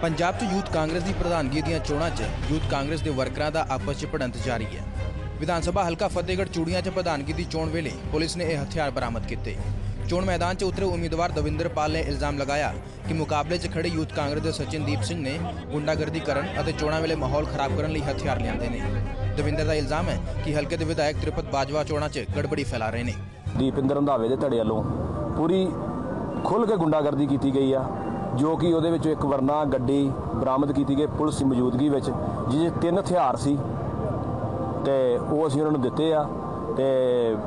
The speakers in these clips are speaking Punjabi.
ਪੰਜਾਬ 'ਚ ਯੂਥ ਕਾਂਗਰਸ ਦੀ ਪ੍ਰਧਾਨਗੀ ਦੀਆਂ ਚੋਣਾਂ 'ਚ ਯੂਥ ਕਾਂਗਰਸ ਦੇ ਵਰਕਰਾਂ ਦਾ ਆਪਸ 'ਚ ਭਿੜੰਤ ਜਾਰੀ ਹੈ। ਵਿਧਾਨ ਸਭਾ ਹਲਕਾ ਫਤਿਹਗੜ੍ਹ ਚੂੜੀਆਂ 'ਚ ਪ੍ਰਧਾਨਗੀ ਦੀ ਚੋਣ ਵੇਲੇ ਪੁਲਿਸ ਨੇ ਇਹ ਹਥਿਆਰ ਬਰਾਮਦ ਕੀਤੇ। ਚੋਣ ਮੈਦਾਨ 'ਚ ਉਤਰੇ ਉਮੀਦਵਾਰ ਦਵਿੰਦਰ ਪਾਲ ਨੇ ਇਲਜ਼ਾਮ ਲਗਾਇਆ ਕਿ ਮੁਕਾਬਲੇ 'ਚ ਖੜੇ ਯੂਥ ਕਾਂਗਰਸ ਦੇ ਸਚਿਨਦੀਪ ਸਿੰਘ ਨੇ ਗੁੰਡਾਗਰਦੀ ਕਰਨ ਅਤੇ ਚੋਣਾਂ ਵੇਲੇ ਮਾਹੌਲ ਖਰਾਬ ਕਰਨ ਲਈ ਹਥਿਆਰ ਲਿਆਂਦੇ ਨੇ। ਦਵਿੰਦਰ ਦਾ ਇਲਜ਼ਾਮ ਹੈ ਕਿ ਹਲਕੇ ਦੇ ਵਿਧਾਇਕ ਤ੍ਰਿਪਤ ਬਾਜਵਾ ਚੋਣਾਂ 'ਚ ਗੜਬੜੀ ਫੈਲਾ ਰਹੇ ਨੇ। ਦੀਪਿੰਦਰ ਰੰਧਾਵੇ ਦੇ ਧੜੇ ਵੱਲੋਂ ਪੂਰੀ ਖੁੱਲ੍ਹ ਕੇ ਗੁੰਡਾਗਰਦੀ ਕੀਤੀ ਗਈ ਆ ਜੋ ਕਿ ਉਹਦੇ ਵਿੱਚ ਇੱਕ ਵਰਨਾ ਗੱਡੀ ਬਰਾਮਦ ਕੀਤੀ ਗਈ ਪੁਲਿਸ ਦੀ ਮੌਜੂਦਗੀ ਵਿੱਚ ਜਿਹਦੇ ਤਿੰਨ ਹਥਿਆਰ ਸੀ। ਤੇ ਉਹ ਅਸੀਂ ਉਹਨਾਂ ਨੂੰ ਦਿੱਤੇ ਆ ਤੇ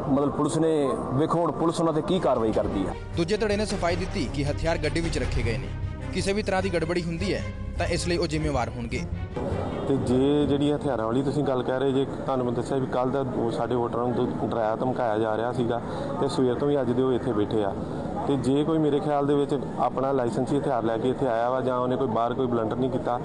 ਮਤਲਬ ਪੁਲਿਸ ਨੇ ਵੇਖੋ ਹੁਣ ਪੁਲਿਸ ਉਹਨਾਂ ਤੇ ਕੀ ਕਾਰਵਾਈ ਕਰਦੀ ਆ। ਦੂਜੇ ਧੜੇ ਨੇ ਸਫ਼ਾਈ ਦਿੱਤੀ ਕਿ ਹਥਿਆਰ ਗੱਡੀ ਵਿੱਚ ਰੱਖੇ ਗਏ ਨੇ। ਕਿਸੇ ਵੀ ਤਰ੍ਹਾਂ ਦੀ ਗੜਬੜੀ ਹੁੰਦੀ ਹੈ ਤਾਂ ਇਸ ਲਈ ਉਹ ਜ਼ਿੰਮੇਵਾਰ ਹੋਣਗੇ। ਤੇ ਜੇ ਜਿਹੜੀ ਹਥਿਆਰਾਂ ਵਾਲੀ ਤੁਸੀਂ ਗੱਲ ਕਹਿ ਰਹੇ ਜੇ ਤੁਹਾਨੂੰ ਮੈਂ ਦੱਸਿਆ ਵੀ ਕੱਲ ਦਾ ਉਹ ਸਾਡੇ ਵੋਟਰਾਂ ਨੂੰ ਡਰਾਇਆ ਧਮਕਾਇਆ ਜਾ ਰਿਹਾ ਸੀਗਾ ਤੇ ਸਵੇਰ ਤੋਂ ਵੀ ਅੱਜ ਦੇ ਉਹ ਇੱਥੇ ਬੈਠੇ ਆ। ਤੇ ਜੇ ਕੋਈ ਮੇਰੇ ਖਿਆਲ ਦੇ ਵਿੱਚ ਆਪਣਾ ਲਾਇਸੈਂਸੀ ਹਥਿਆਰ ਲੈ ਕੇ ਇੱਥੇ ਆਇਆ ਵਾ ਜਾਂ ਉਹਨੇ ਕੋਈ ਬਾਹਰ ਕੋਈ ਬਲੰਡਰ ਨਹੀਂ ਕੀਤਾ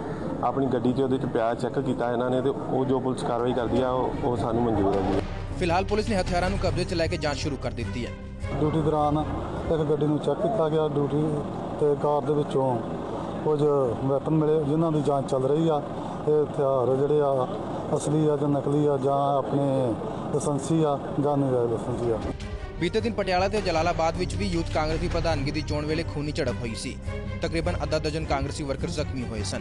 ਆਪਣੀ ਗੱਡੀ 'ਚ ਉਹਦੇ 'ਚ ਪਿਆ ਚੈੱਕ ਕੀਤਾ ਇਹਨਾਂ ਨੇ ਤੇ ਉਹ ਜੋ ਪੁਲਿਸ ਕਾਰਵਾਈ ਕਰਦੀ ਆ ਉਹ ਉਹ ਸਾਨੂੰ ਮਨਜ਼ੂਰ ਹੈ ਜੀ। ਫਿਲਹਾਲ ਪੁਲਿਸ ਨੇ ਹਥਿਆਰਾਂ ਨੂੰ ਕਬਜ਼ੇ 'ਚ ਲੈ ਕੇ ਜਾਂਚ ਸ਼ੁਰੂ ਕਰ ਦਿੱਤੀ ਹੈ। ਡਿਊਟੀ ਦੌਰਾਨ ਇੱਕ ਗੱਡੀ ਨੂੰ ਚੈੱਕ ਕੀਤਾ ਗਿਆ ਡਿਊਟੀ ਤੇ ਕਾਰ ਦੇ ਵਿੱਚੋਂ ਕੁਝ ਵੈਪਨ ਮਿਲੇ ਜਿਨ੍ਹਾਂ ਦੀ ਜਾਂਚ ਚੱਲ ਰਹੀ ਆ। ਇਹ ਹਥਿਆਰ ਜਿਹੜੇ ਆ ਅਸਲੀ ਆ ਜਾਂ ਨਕਲੀ ਆ ਜਾਂ ਆਪਣੇ ਲਾਇਸੈਂਸੀ ਆ ਜਾਂ ਨਹੀਂ ਲਾਇਸੈਂਸੀ ਆ। ਬੀਤੇ ਦਿਨ ਪਟਿਆਲਾ ਤੇ ਜਲਾਲਾਬਾਦ ਵਿੱਚ ਵੀ ਯੂਥ ਕਾਂਗਰਸ ਦੀ ਪ੍ਰਧਾਨਗੀ ਦੀ ਚੋਣ ਵੇਲੇ ਖੂਨੀ ਝੜਪ ਹੋਈ ਸੀ। ਤਕਰੀਬਨ ਅੱਧਾ ਦਰਜਨ ਕਾਂਗਰਸੀ ਵਰਕਰ ਜ਼ਖਮੀ ਹੋਏ ਸਨ।